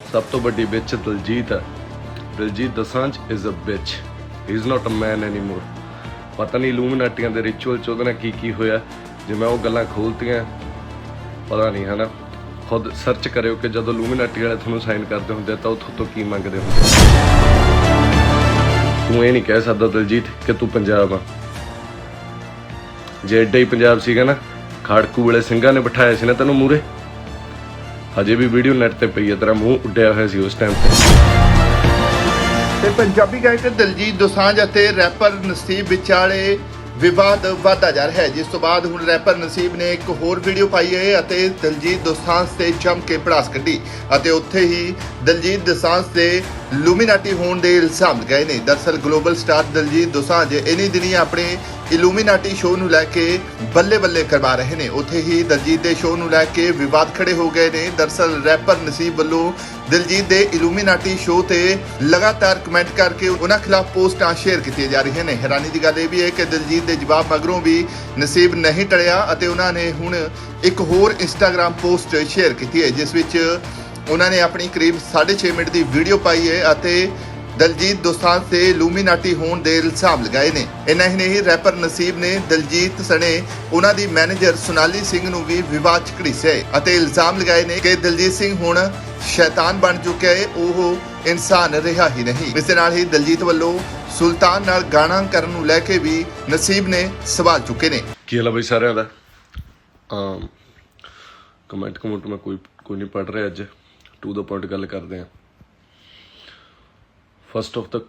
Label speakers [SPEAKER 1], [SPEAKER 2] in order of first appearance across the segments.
[SPEAKER 1] ਸਭ ਤੋਂ ਵੱਡੀ ਵਿੱਚ ਦਲਜੀਤ ਹੈ। Diljit Dosanjh is a bitch he is not a man anymore ਪਤਾ ਨਹੀਂ ਇਲੂਮੀਨਾਟੀਆਂ ਦੇ ਰਿਚੁਅਲ ਚ ਉਹਦੇ ਨਾਲ ਕੀ ਕੀ ਹੋਇਆ। ਜੇ ਮੈਂ ਉਹ ਗੱਲਾਂ ਖੋਲਤੀਆਂ, ਪਤਾ ਨਹੀਂ, ਹਨਾ? ਖੁਦ ਸਰਚ ਕਰਿਓ ਕਿ ਜਦੋਂ ਇਲੂਮੀਨਾਟੀ ਵਾਲੇ ਤੁਹਾਨੂੰ ਸਾਈਨ ਕਰਦੇ ਹੁੰਦੇ ਤਾਂ ਉਹ ਤੁਹਾਡੇ ਤੋਂ ਕੀ ਮੰਗਦੇ ਹੁੰਦੇ ਤੂੰ ਇਹ ਨਹੀਂ ਕਹਿ ਸਕਦਾ ਦਲਜੀਤ ਕਿ ਤੂੰ ਪੰਜਾਬ ਆ। ਜੇ ਐਡਾ ਹੀ ਪੰਜਾਬ ਸੀਗਾ ਨਾ, ਖਾੜਕੂ ਵਾਲੇ ਸਿੰਘਾਂ ਨੇ ਬਿਠਾਇਆ ਸੀ ਨਾ ਤੈਨੂੰ ਮੂਰੇ ਹਜੇ ਵੀ ਵੀਡੀਓ ਨੈਟ ਤੇ ਪਈ ਹੈ, ਤੇਰਾ ਮੂੰਹ ਉੱਡਿਆ ਹੋਇਆ ਸੀ ਉਸ ਟਾਈਮ ਤੇ।
[SPEAKER 2] ਪੰਜਾਬੀ ਗਾਇਕ ਦਲਜੀਤ ਦੋਸਾਂਝ ਅਤੇ ਰੈਪਰ ਨਸੀਬ ਵਿਚਾਲੇ ਵਿਵਾਦ ਵਧਦਾ ਜਾ ਰਿਹਾ ਹੈ। ਜਿਸ ਤੋਂ ਬਾਅਦ ਹੁਣ ਰੈਪਰ ਨਸੀਬ ਨੇ ਇੱਕ ਹੋਰ ਵੀਡੀਓ ਪਾਈ ਹੈ ਅਤੇ ਦਲਜੀਤ ਦੋਸਾਂਝ ਤੇ ਜੰਮ ਕੇ ਭੜਾਸ ਕੱਢੀ ਅਤੇ ਉੱਥੇ ਹੀ ਦਲਜੀਤ ਦੋਸਾਂਝ ਤੇ ਲੂਮੀਨਾਟੀ ਹੋਣ ਦੇ ਇਲਜ਼ਾਮ ਲਗਾਏ ਨੇ। ਦਰਸਲ ਗਲੋਬਲ ਸਟਾਰ ਦਲਜੀਤ ਦੋਸਾਂਝ ਇਨੀ ਦਿਨੀ ਆਪਣੇ ਇਲੂਮੀਨਾਟੀ ਸ਼ੋਅ ਨੂੰ ਲੈ ਕੇ ਬੱਲੇ ਬੱਲੇ ਕਰਵਾ ਰਹੇ ਨੇ। ਉੱਥੇ ਹੀ ਦਲਜੀਤ ਦੇ ਸ਼ੋਅ ਨੂੰ ਲੈ ਕੇ ਵਿਵਾਦ ਖੜੇ ਹੋ ਗਏ ਨੇ। ਦਰਸਲ ਰੈਪਰ ਨਸੀਬ ਵੱਲੋਂ ਦਿਲਜੀਤ ਦੇ ਇਲੂਮੀਨਾਟੀ ਸ਼ੋਅ ਤੇ ਲਗਾਤਾਰ ਕਮੈਂਟ ਕਰਕੇ ਉਹਨਾਂ ਖਿਲਾਫ ਪੋਸਟਾਂ ਸ਼ੇਅਰ ਕੀਤੀਆਂ ਜਾ ਰਹੀਆਂ ਨੇ। ਹੈਰਾਨੀ ਦੀ ਗੱਲ ਇਹ ਵੀ ਹੈ ਕਿ ਦਿਲਜੀਤ ਦੇ ਜਵਾਬ ਮਗਰੋਂ ਵੀ ਨਸੀਬ ਨਹੀਂ ਟਲਿਆ ਅਤੇ ਉਹਨਾਂ ਨੇ ਹੁਣ ਇੱਕ ਹੋਰ ਇੰਸਟਾਗ੍ਰam ਪੋਸਟ ਸ਼ੇਅਰ ਕੀਤੀ ਹੈ, ਜਿਸ ਵਿੱਚ ਉਹਨਾਂ ਨੇ ਆਪਣੀ ਕਰੀਬ 6.5 ਮਿੰਟ ਦੀ ਵੀਡੀਓ ਪਾਈ ਹੈ ਅਤੇ ਦਲਜੀਤ ਦੋਸਾਂਝ ਤੇ ਲੂਮੀਨਾਟੀ ਹੋਣ ਦੇ ਇਲਜ਼ਾਮ ਲਗਾਏ ਨੇ। ਇੰਨਾ ਹੀ ਨਹੀਂ ਰੈਪਰ ਨਸੀਬ ਨੇ ਦਲਜੀਤ ਸਣੇ ਉਹਨਾਂ ਦੀ ਮੈਨੇਜਰ ਸੁਨਾਲੀ ਸਿੰਘ ਨੂੰ ਵੀ ਵਿਵਾਦ ਚ ਘੜੀਸਿਆ ਅਤੇ ਇਲਜ਼ਾਮ ਲਗਾਏ ਨੇ ਕਿ ਦਲਜੀਤ ਸਿੰਘ ਹੁਣ ਸ਼ੈਤਾਨ ਬਣ ਚੁੱਕਿਆ ਹੈ, ਉਹ ਇਨਸਾਨ ਰਿਹਾ ਹੀ ਨਹੀਂ। ਇਸ ਦੇ ਨਾਲ ਹੀ ਦਲਜੀਤ ਵੱਲੋਂ ਸੁਲਤਾਨ ਨਾਲ ਗਾਣਾ ਕਰਨ ਨੂੰ ਲੈ ਕੇ ਵੀ ਨਸੀਬ ਨੇ ਸਵਾਲ ਚੁੱਕੇ ਨੇ।
[SPEAKER 1] ਕੀ ਹਾਲ ਬਈ ਸਾਰਿਆਂ ਦਾ? ਕਮੈਂਟ ਕਮੈਂਟ ਮੈਂ ਕੋਈ ਕੋਈ ਨਹੀਂ ਪੜ ਰਿਹਾ ਅੱਜ। ਟੂ ਦਾ ਪੁਆਇੰਟ ਗੱਲ ਕਰਦੇ ਆ। ਫਸਟ ਆਫ ਦਾ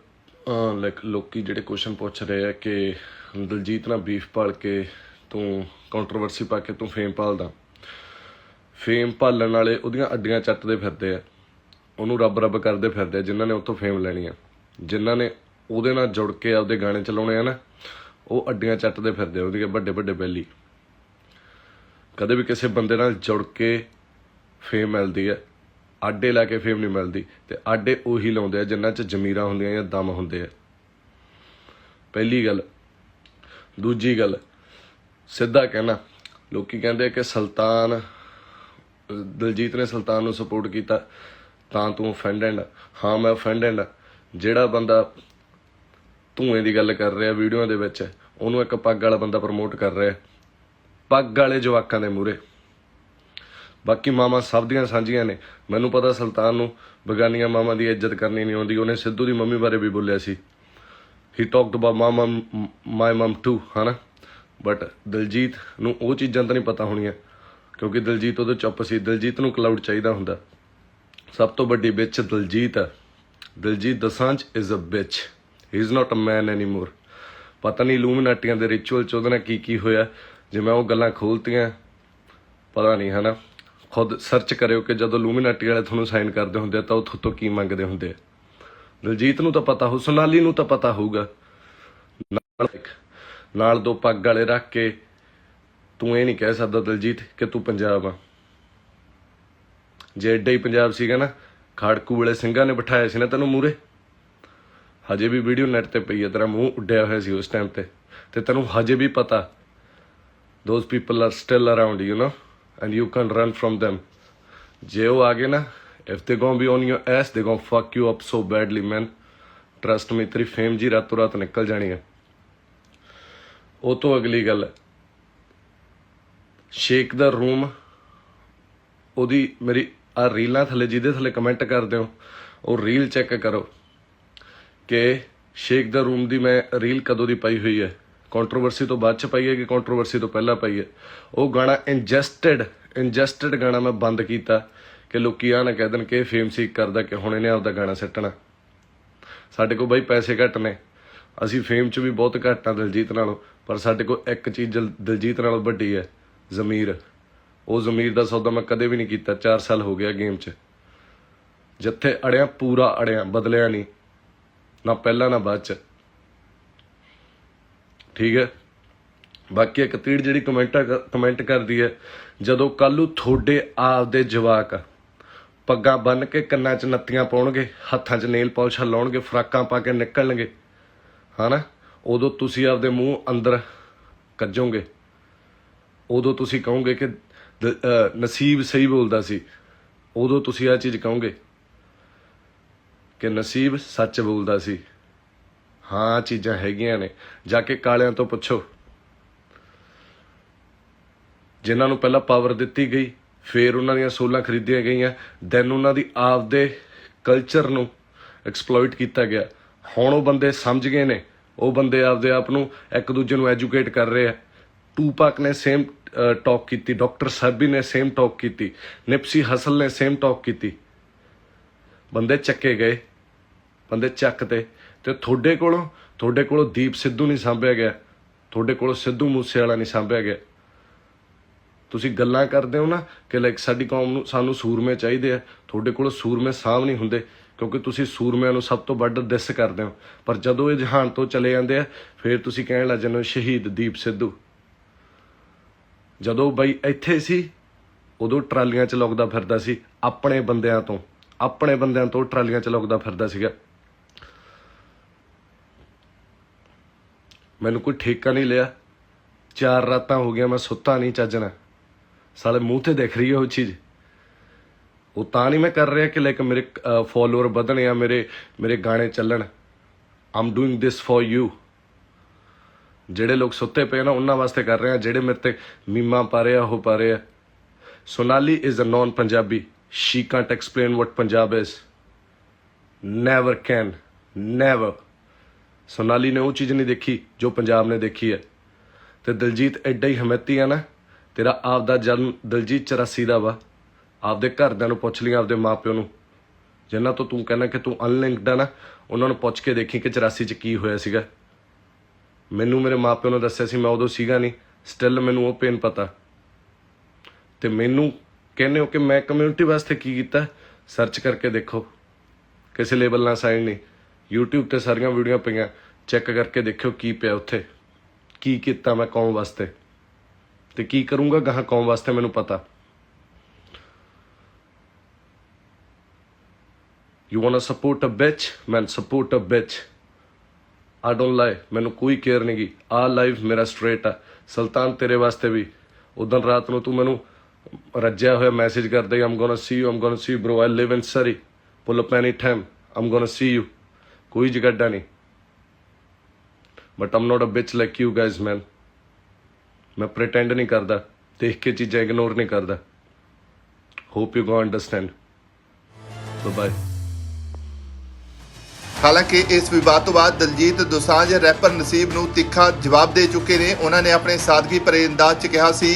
[SPEAKER 1] ਲਾਈਕ ਲੋਕੀ ਜਿਹੜੇ ਕੁਐਸਚਨ ਪੁੱਛ ਰਹੇ ਆ ਕਿ ਦਲਜੀਤ ਨਾਲ ਬੀਫ ਪਾਲ ਕੇ ਤੂੰ ਕੰਟਰੋਵਰਸੀ ਪਾ ਕੇ ਤੂੰ ਫੇਮ ਪਾਲਦਾ। ਫੇਮ ਪਾਲਣ ਵਾਲੇ ਉਹਦੀਆਂ ਅੱਡੀਆਂ ਚੱਟਦੇ ਫਿਰਦੇ ਆ। ਉਹਨੂੰ ਰੱਬ ਰੱਬ ਕਰਦੇ ਫਿਰਦੇ ਆ, ਜਿਨ੍ਹਾਂ ਨੇ ਉੱਥੋਂ ਫੇਮ ਲੈਣੀ ਆ। ਜਿਨ੍ਹਾਂ ਨੇ ਉਹਦੇ ਨਾਲ ਜੁੜ ਕੇ ਆਪਦੇ ਗਾਣੇ ਚਲਾਉਣੇ ਆ ਨਾ, ਉਹ ਅੱਡੀਆਂ ਚੱਟਦੇ ਫਿਰਦੇ ਆ ਉਹਦੀਆਂ ਵੱਡੇ ਵੱਡੇ ਬੈਲੀ। ਕਦੇ ਵੀ ਕਿਸੇ ਬੰਦੇ ਨਾਲ ਜੁੜ ਕੇ ਫੇਮ ਮਿਲਦੀ ਹੈ ਆਡੇ ਲਾ ਕੇ ਫੇਮ ਨਹੀਂ ਮਿਲਦੀ ਤੇ ਆਡੇ ਉਹੀ ਲਾਉਂਦੇ ਆ ਜਿਨ੍ਹਾਂ 'ਚ ਜ਼ਮੀਰਾਂ ਹੁੰਦੀਆਂ ਜਾਂ ਦਮ ਹੁੰਦੇ ਆ। ਪਹਿਲੀ ਗੱਲ। ਦੂਜੀ ਗੱਲ, ਸਿੱਧਾ ਕਹਿਣਾ, ਲੋਕੀ ਕਹਿੰਦੇ ਕਿ ਸੁਲਤਾਨ, ਦਲਜੀਤ ਨੇ ਸੁਲਤਾਨ ਨੂੰ ਸਪੋਰਟ ਕੀਤਾ, ਤਾਂ ਤੂੰ ਅਫੈਂਡਡ ਹਾਂ, ਮੈਂ ਅਫੈਂਡਡ ਜਿਹੜਾ ਬੰਦਾ ਧੂਏ ਦੀ ਗੱਲ ਕਰ ਰਿਹਾ ਵੀਡੀਓ ਦੇ ਵਿੱਚ, ਉਹਨੂੰ ਇੱਕ ਪੱਗ ਵਾਲਾ ਬੰਦਾ ਪ੍ਰਮੋਟ ਕਰ ਰਿਹਾ। ਪੱਗ ਵਾਲੇ ਜਵਾਕਾਂ ਦੇ ਮੂਰੇ ਬਾਕੀ ਮਾਮਾ ਸਭ ਦੀਆਂ ਸਾਂਝੀਆਂ ਨੇ। ਮੈਨੂੰ ਪਤਾ ਸੁਲਤਾਨ ਨੂੰ ਬਗਾਨੀਆਂ ਮਾਮਾ ਦੀ ਇੱਜ਼ਤ ਕਰਨੀ ਨਹੀਂ ਆਉਂਦੀ। ਉਹਨੇ ਸਿੱਧੂ ਦੀ ਮੰਮੀ ਬਾਰੇ ਵੀ ਬੋਲਿਆ ਸੀ। He talked about mama my mom too ਹਨਾ? ਬਟ ਦਿਲਜੀਤ ਨੂੰ ਉਹ ਚੀਜ਼ਾਂ ਤਾਂ ਨਹੀਂ ਪਤਾ ਹੋਣੀਆਂ। ਕਿਉਂਕਿ ਦਿਲਜੀਤ ਉਹਦੇ ਚੁੱਪ ਸੀ। ਦਿਲਜੀਤ ਨੂੰ ਕਲਾਊਡ ਚਾਹੀਦਾ ਹੁੰਦਾ। ਸਭ ਤੋਂ ਵੱਡੀ ਵਿੱਚ ਦਿਲਜੀਤ ਹੈ Diljit Dosanjh is a bitch he is not a man anymore ਪਤਾ ਨਹੀਂ ਇਲੂਮੀਨਾਟੀਆਂ ਦੇ ਰਿਚੁਅਲ ਚ ਉਹਦੇ ਨਾਲ ਕੀ ਕੀ ਹੋਇਆ। ਜੇ ਮੈਂ ਉਹ ਗੱਲਾਂ ਖੋਲਤੀਆਂ, ਪਤਾ ਨਹੀਂ, ਹਨਾ? ਖੁਦ ਸਰਚ ਕਰਿਓ ਕਿ ਜਦੋਂ ਇਲੂਮੀਨਾਟੀ ਵਾਲੇ ਤੁਹਾਨੂੰ ਸਾਈਨ ਕਰਦੇ ਹੁੰਦੇ ਆ ਤਾਂ ਉਹ ਤੁਹਾਡੇ ਕੀ ਮੰਗਦੇ ਹੁੰਦੇ ਆ। ਦਿਲਜੀਤ ਨੂੰ ਤਾਂ ਪਤਾ ਹੋ ਸੋਨਾਲੀ ਨੂੰ ਤਾਂ ਪਤਾ ਹੋਊਗਾ। ਨਾਲ ਨਾਲ ਦੋ ਪੱਗ ਵਾਲੇ ਰੱਖ ਕੇ ਤੂੰ ਇਹ ਨਹੀਂ ਕਹਿ ਸਕਦਾ ਦਿਲਜੀਤ ਕਿ ਤੂੰ ਪੰਜਾਬ ਆ। ਜੇ ਏਡਾ ਹੀ ਪੰਜਾਬ ਸੀਗਾ ਨਾ, ਖਾੜਕੂ ਵਾਲੇ ਸਿੰਘਾਂ ਨੇ ਬਿਠਾਇਆ ਸੀ ਨਾ ਤੈਨੂੰ ਮੂਰੇ ਹਜੇ ਵੀ ਵੀਡੀਓ ਨੈਟ ਤੇ ਪਈ ਹੈ ਤੇਰਾ ਮੂੰਹ ਉੱਡਿਆ ਹੋਇਆ ਸੀ ਉਸ ਟਾਈਮ ਤੇ। ਤੇ ਤੈਨੂੰ ਹਜੇ ਵੀ ਪਤਾ, those people are still around, you know and you can't run from them. ਜੇ ਉਹ ਆ ਗਏ ਨਾ if they gonna be on your ass, they gonna fuck you up so badly, man. Trust me ਤੇਰੀ ਫੇਮ ਜੀ ਰਾਤੋਂ ਰਾਤ ਨਿਕਲ ਜਾਣੀ ਹੈ ਉਹ ਤੋਂ ਅਗਲੀ ਗੱਲ ਸ਼ੇਕ ਦਾ ਰੂਮ ਉਹਦੀ ਮੇਰੀ ਆ ਰੀਲਾਂ ਥੱਲੇ ਜਿਹਦੇ ਥੱਲੇ ਕਮੈਂਟ ਕਰਦੇ ਹੋ ਉਹ ਰੀਲ ਚੈੱਕ ਕਰੋ ਕਿ ਸ਼ੇਕ ਦਾ ਰੂਮ ਦੀ ਮੈਂ ਰੀਲ ਕਦੋਂ ਦੀ ਪਾਈ ਹੋਈ ਹੈ ਕੰਟਰੋਵਰਸੀ ਤੋਂ ਬਾਅਦ ਚ ਪਾਈ ਹੈ ਕਿ ਕੰਟਰੋਵਰਸੀ ਤੋਂ ਪਹਿਲਾਂ ਪਾਈ ਹੈ। ਉਹ ਗਾਣਾ ਇੰਜੈਸਟਡ ਇੰਜਸਟਡ ਗਾਣਾ ਮੈਂ ਬੰਦ ਕੀਤਾ ਕਿ ਲੋਕੀ ਆ ਨਾ ਕਹਿ ਦੇਣ ਕਿ ਫੇਮ ਸੀਕ ਕਰਦਾ ਕਿ ਹੁਣ ਇਹਨੇ ਆਪਦਾ ਗਾਣਾ ਸੱਟਣਾ। ਸਾਡੇ ਕੋਲ ਬਾਈ ਪੈਸੇ ਘੱਟ ਨੇ। ਅਸੀਂ ਫੇਮ 'ਚ ਵੀ ਬਹੁਤ ਘੱਟ ਆ ਦਿਲਜੀਤ ਨਾਲੋਂ, ਪਰ ਸਾਡੇ ਕੋਲ ਇੱਕ ਚੀਜ਼ ਦਿਲ- ਦਿਲਜੀਤ ਨਾਲੋਂ ਵੱਡੀ ਹੈ, ਜ਼ਮੀਰ। ਉਹ ਜ਼ਮੀਰ ਦਾ ਸੌਦਾ ਮੈਂ ਕਦੇ ਵੀ ਨਹੀਂ ਕੀਤਾ 4 ਸਾਲ ਹੋ ਗਿਆ ਗੇਮ 'ਚ। ਜਿੱਥੇ ਅੜਿਆ, ਪੂਰਾ ਅੜਿਆ, ਬਦਲਿਆ ਨਹੀਂ। ਨਾ ਪਹਿਲਾਂ, ਨਾ ਬਾਅਦ 'ਚ। ਠੀਕ ਹੈ? ਬਾਕੀ ਇੱਕ ਤੀੜ ਜਿਹੜੀ ਕਮੈਂਟ ਕਮੈਂਟ ਕਰਦੀ ਹੈ, ਜਦੋਂ ਕੱਲੂ ਤੁਹਾਡੇ ਆਪਦੇ ਜਵਾਕ ਪੱਗਾਂ ਬੰਨ ਕੇ ਕੰਨਾਂ 'ਚ ਨੱਤੀਆਂ ਪਾਉਣਗੇ, ਹੱਥਾਂ 'ਚ ਨੇਲ ਪਾਲਿਸ਼ਾਂ ਲਾਉਣਗੇ, ਫਰਾਕਾਂ ਪਾ ਕੇ ਨਿਕਲਣਗੇ, ਹਨਾ? ਉਦੋਂ ਤੁਸੀਂ ਆਪਦੇ ਮੂੰਹ ਅੰਦਰ ਕੱਜੋਗੇ। ਉਦੋਂ ਤੁਸੀਂ ਕਹੋਗੇ ਕਿ ਨਸੀਬ ਸਹੀ ਬੋਲਦਾ ਸੀ। ਉਦੋਂ ਤੁਸੀਂ ਆ ਚੀਜ਼ ਕਹੋਗੇ ਕਿ ਨਸੀਬ ਸੱਚ ਬੋਲਦਾ ਸੀ। ਹਾਂ, ਚੀਜ਼ਾਂ ਹੈਗੀਆਂ ਨੇ। ਜਾ ਕੇ ਕਾਲਿਆਂ ਤੋਂ ਪੁੱਛੋ। ਜਿਨ੍ਹਾਂ ਨੂੰ ਪਹਿਲਾਂ ਪਾਵਰ ਦਿੱਤੀ ਗਈ, ਫਿਰ ਉਹਨਾਂ ਦੀਆਂ ਸੋਲਾਂ ਖਰੀਦੀਆਂ ਗਈਆਂ ਦੈਨ ਉਹਨਾਂ ਦੀ ਆਪਦੇ ਕਲਚਰ ਨੂੰ ਐਕਸਪਲੋਇਟ ਕੀਤਾ ਗਿਆ। ਹੁਣ ਉਹ ਬੰਦੇ ਸਮਝ ਗਏ ਨੇ। ਉਹ ਬੰਦੇ ਆਪਦੇ ਆਪ ਨੂੰ ਇੱਕ ਦੂਜੇ ਨੂੰ ਐਜੂਕੇਟ ਕਰ ਰਹੇ ਆ। ਟੂਪਾਕ ਨੇ ਸੇਮ ਟਾਕ ਕੀਤੀ ਡਾਕਟਰ ਸਾਬੀ ਨੇ ਸੇਮ ਟਾਕ ਕੀਤੀ, ਨਿਪਸੀ ਹਸਲ ਨੇ ਸੇਮ ਟਾਕ ਕੀਤੀ। ਬੰਦੇ ਚੱਕੇ ਗਏ, ਬੰਦੇ ਚੱਕ ਤੇ ਤੇ ਤੁਹਾਡੇ ਕੋਲੋਂ ਤੁਹਾਡੇ ਕੋਲੋਂ ਦੀਪ ਸਿੱਧੂ ਨਹੀਂ ਸਾਂਭਿਆ ਗਿਆ। ਤੁਹਾਡੇ ਕੋਲੋਂ ਸਿੱਧੂ ਮੂਸੇ ਵਾਲਾ ਨਹੀਂ ਸਾਂਭਿਆ ਗਿਆ। ਤੁਸੀਂ ਗੱਲਾਂ ਕਰਦੇ ਹੋ ਨਾ ਕਿ ਲਾਈਕ ਸਾਡੀ ਕੌਮ ਨੂੰ, ਸਾਨੂੰ ਸੂਰਮੇ ਚਾਹੀਦੇ ਆ। ਤੁਹਾਡੇ ਕੋਲ ਸੂਰਮੇ ਸਾਂਭ ਨਹੀਂ ਹੁੰਦੇ, ਕਿਉਂਕਿ ਤੁਸੀਂ ਸੂਰਮਿਆਂ ਨੂੰ ਸਭ ਤੋਂ ਵੱਧ ਦਿਸ ਕਰਦੇ ਹੋ। ਪਰ ਜਦੋਂ ਇਹ ਜਹਾਨ ਤੋਂ ਚਲੇ ਜਾਂਦੇ ਆ, ਫਿਰ ਤੁਸੀਂ ਕਹਿਣ ਲੱਗ ਜਾਂਦੇ ਹੋ, ਸ਼ਹੀਦ ਦੀਪ ਸਿੱਧੂ। ਜਦੋਂ ਬਈ ਇੱਥੇ ਸੀ, ਉਦੋਂ ਟਰਾਲੀਆਂ 'ਚ ਲੁਕਦਾ ਫਿਰਦਾ ਸੀ, ਆਪਣੇ ਬੰਦਿਆਂ ਤੋਂ। ਆਪਣੇ ਬੰਦਿਆਂ ਤੋਂ ਟਰਾਲੀਆਂ 'ਚ ਲੁਕਦਾ ਫਿਰਦਾ ਸੀਗਾ। ਮੈਨੂੰ ਕੋਈ ਠੇਕਾ ਨਹੀਂ ਲਿਆ। ਚਾਰ ਰਾਤਾਂ ਹੋ ਗਿਆ ਮੈਂ ਸੁੱਤਾ ਨਹੀਂ ਚੱਜਣਾ ਸਾਲੇ ਮੂੰਹ ਤੇ ਦਿਖ ਰਹੀ ਹੈ ਉਹ ਚੀਜ਼। ਉਹ ਤਾਂ ਨਹੀਂ ਮੈਂ ਕਰ ਰਿਹਾ ਕਿ ਲਾਈਕ ਮੇਰੇ ਫੋਲੋਅਰ ਵਧਣ ਜਾਂ ਮੇਰੇ ਮੇਰੇ ਗਾਣੇ ਚੱਲਣ। I'm doing this for you ਜਿਹੜੇ ਲੋਕ ਸੁੱਤੇ ਪਏ ਨਾ, ਉਹਨਾਂ ਵਾਸਤੇ ਕਰ ਰਹੇ ਆ ਜਿਹੜੇ ਮੇਰੇ ਤੇ ਮੀਮਾਂ ਪਾ ਰਹੇ ਆ, ਉਹ ਪਾ ਰਹੇ ਆ। Sonali is a non Punjabi she can't explain what Punjab is never can never Sonali ਨੇ ਉਹ ਚੀਜ਼ ਨਹੀਂ ਦੇਖੀ ਜੋ ਪੰਜਾਬ ਨੇ ਦੇਖੀ ਹੈ। ਤੇ ਦਲਜੀਤ ਐਡਾ ਹੀ ਹਮੈਤੀ ਆ ਨਾ, ਤੇਰਾ ਆਪ ਦਾ ਜਨਮ ਦਲਜੀਤ 84 ਦਾ ਵਾ। ਆਪਦੇ ਘਰਦਿਆਂ ਨੂੰ ਪੁੱਛ ਲਈ, ਆਪਦੇ ਮਾਪਿਓ ਨੂੰ। ਜਿਨ੍ਹਾਂ ਤੋਂ ਤੂੰ ਕਹਿੰਦਾ ਕਿ ਤੂੰ ਅਨਲਿੰਕਡ ਆ ਨਾ, ਉਹਨਾਂ ਨੂੰ ਪੁੱਛ ਕੇ ਦੇਖੀ ਕਿ 84 ਚ ਕੀ ਹੋਇਆ ਸੀਗਾ। ਮੈਨੂੰ ਮੇਰੇ ਮਾਪਿਓ ਨੇ ਦੱਸਿਆ ਸੀ, ਮੈਂ ਉਦੋਂ ਸੀਗਾ ਨਹੀਂ ਸਟਿਲ ਮੈਨੂੰ ਉਹ ਪੇਨ ਪਤਾ। ਤੇ ਮੈਨੂੰ ਕਹਿੰਦੇ ਹੋ ਕਿ ਮੈਂ ਕਮਿਊਨਿਟੀ ਵਾਸਤੇ ਕੀ ਕੀਤਾ? ਸਰਚ ਕਰਕੇ ਦੇਖੋ। ਕਿਸੇ ਲੇਬਲ ਨਾਲ ਸਾਈਨ ਨਹੀਂ। YouTube ਤੇ ਸਾਰੀਆਂ ਵੀਡੀਓ ਪਈਆਂ। ਚੈੱਕ ਕਰਕੇ ਦੇਖਿਓ ਕੀ ਪਿਆ ਉੱਥੇ। ਕੀ ਕੀਤਾ ਮੈਂ ਕੌਮ ਵਾਸਤੇ। ਤੇ ਕੀ ਕਰੂੰਗਾ, ਗਾਹਾਂ ਕੌਮ ਵਾਸਤੇ ਮੈਨੂੰ ਪਤਾ। You want to support a bitch man support a bitch I don't lie ਮੈਨੂੰ ਕੋਈ ਕੇਅਰ ਨਹੀਂ ਗੀ। ਆ ਲਾਈਫ ਮੇਰਾ ਸਟ੍ਰੇਟ ਆ। ਸੁਲਤਾਨ ਤੇਰੇ ਵਾਸਤੇ ਵੀ। ਉਦੋਂ ਰਾਤ ਨੂੰ ਤੂੰ ਮੈਨੂੰ ਰੱਜਿਆ ਹੋਇਆ ਮੈਸੇਜ ਕਰਦਾ I'm gonna see you I'm gonna see you bro I live in Surrey pull up any time I'm gonna see you ਕੋਈ ਜਗੱਡਾ ਨਹੀਂ। But I'm not a bitch like you guys man ਮੈਂ pretend ਨਹੀਂ ਕਰਦਾ, ਦੇਖ ਕੇ ਚੀਜ਼ਾਂ ignore ਨਹੀਂ ਕਰਦਾ। Hope you go understand bye
[SPEAKER 2] ਹਾਲਾਂਕਿ ਇਸ ਵਿਵਾਦ ਤੋਂ ਬਾਅਦ ਦਲਜੀਤ ਦੋਸਾਂਝ ਰੈਪਰ ਨਸੀਬ ਨੂੰ ਤਿੱਖਾ ਜਵਾਬ ਦੇ ਚੁੱਕੇ ਨੇ। ਉਹਨਾਂ ਨੇ ਆਪਣੇ ਸਾਦਗੀ ਭਰੇ ਅੰਦਾਜ਼ 'ਚ ਕਿਹਾ ਸੀ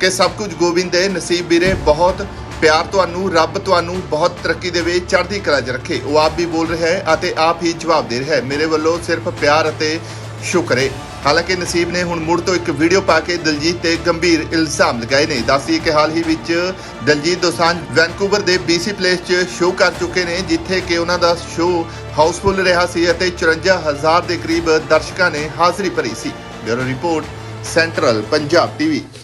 [SPEAKER 2] ਕਿ ਸਭ ਕੁਝ ਗੋਬਿੰਦ ਦੇ ਨਸੀਬ ਵੀਰੇ ਬਹੁਤ ਪਿਆਰ ਤੁਹਾਨੂੰ, ਰੱਬ ਤੁਹਾਨੂੰ ਬਹੁਤ ਤਰੱਕੀ ਦੇਵੇ, ਚੜ੍ਹਦੀ ਕਲਾ 'ਚ ਰੱਖੇ। ਉਹ ਆਪ ਵੀ ਬੋਲ ਰਿਹਾ ਹੈ ਅਤੇ ਆਪ ਹੀ ਜਵਾਬ ਦੇ ਰਿਹਾ ਹੈ। ਮੇਰੇ ਵੱਲੋਂ ਸਿਰਫ ਪਿਆਰ ਅਤੇ ਸ਼ੁਕਰ ਹੈ ਹਾਲਾਂਕਿ ਨਸੀਬ ਨੇ ਹੁਣ ਮੁੜ ਤੋਂ ਇੱਕ ਵੀਡੀਓ ਪਾ ਕੇ ਦਲਜੀਤ ਤੇ ਗੰਭੀਰ ਇਲਜ਼ਾਮ ਲਗਾਏ ਨੇ। ਦੱਸਦੀ ਕਿ ਹਾਲ ਹੀ ਵਿੱਚ ਦਲਜੀਤ ਦੋਸਾਂਝ ਵੈਨਕੂਵਰ ਦੇ BC ਪਲੇਸ 'ਚ ਸ਼ੋਅ ਕਰ ਚੁੱਕੇ ਨੇ, ਜਿੱਥੇ ਕਿ ਉਹਨਾਂ ਦਾ ਸ਼ੋਅ ਹਾਊਸਫੁੱਲ ਰਿਹਾ ਸੀ ਅਤੇ 54000 ਦੇ ਕਰੀਬ ਦਰਸ਼ਕਾਂ ਨੇ ਹਾਜ਼ਰੀ ਭਰੀ ਸੀ। Bureau report, central Punjab TV